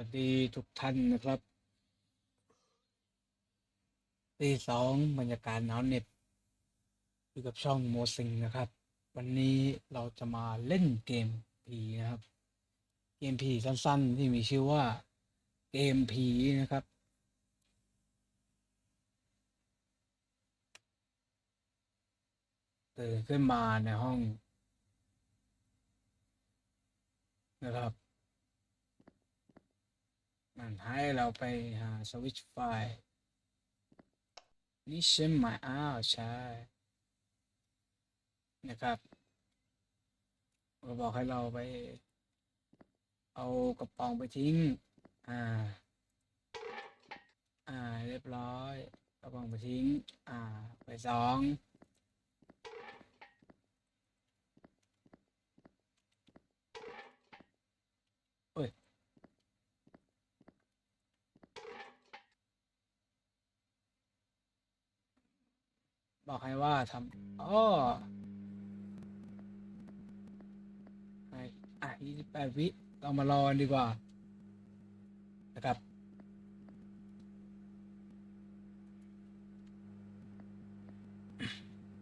วัสดีทุกท่านนะครับตีสองบรรยากาศหนาวเหน็บอยู่กับช่องโมซิงนะครับ วันนี้เราจะมาเล่นเกมผีนะครับ เกมผีสั้น ๆ ที่มีชื่อว่าเกมผีนะครับ ตื่นขึ้นมาในห้องนะครับ ให้เราไปหาสวิตช์ไฟนี่ใช่ไหมอ้าวใช่ นะครับก็บอกให้เราไป เอากระป๋องไปทิ้ง อ่า อ่า เรียบร้อย กระป๋องไปทิ้ง อ่า ไปสอง บอกให้ว่าทำอ้อไอ้อะยี่สิบแปดวิเรามารอดีกว่า นะครับ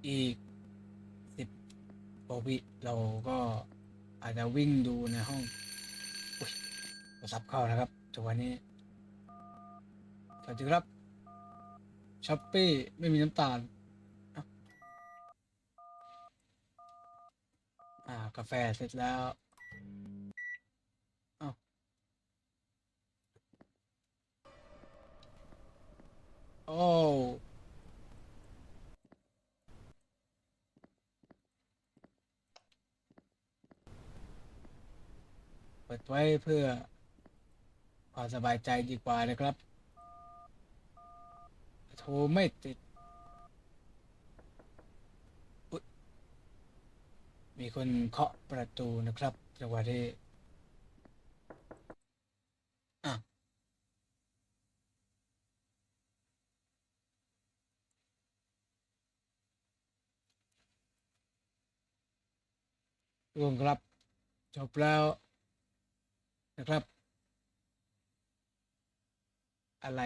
อีกสิบกว่าวิเราก็อาจจะวิ่งดูในห้องอุ้ยโทรศัพท์เข้านะครับจังหวะนี้สวัสดีครับช้อปปี้ไม่มีน้ำตาลากาแฟเสร็จแล้วอ้าโอ้เปิดไว้เพื่อความสบายใจดีกว่านะครับโทรไม่ติด มีคนเคาะประตูนะครับจังหวะที่อะรวมครับจบแล้วนะครับ อะไร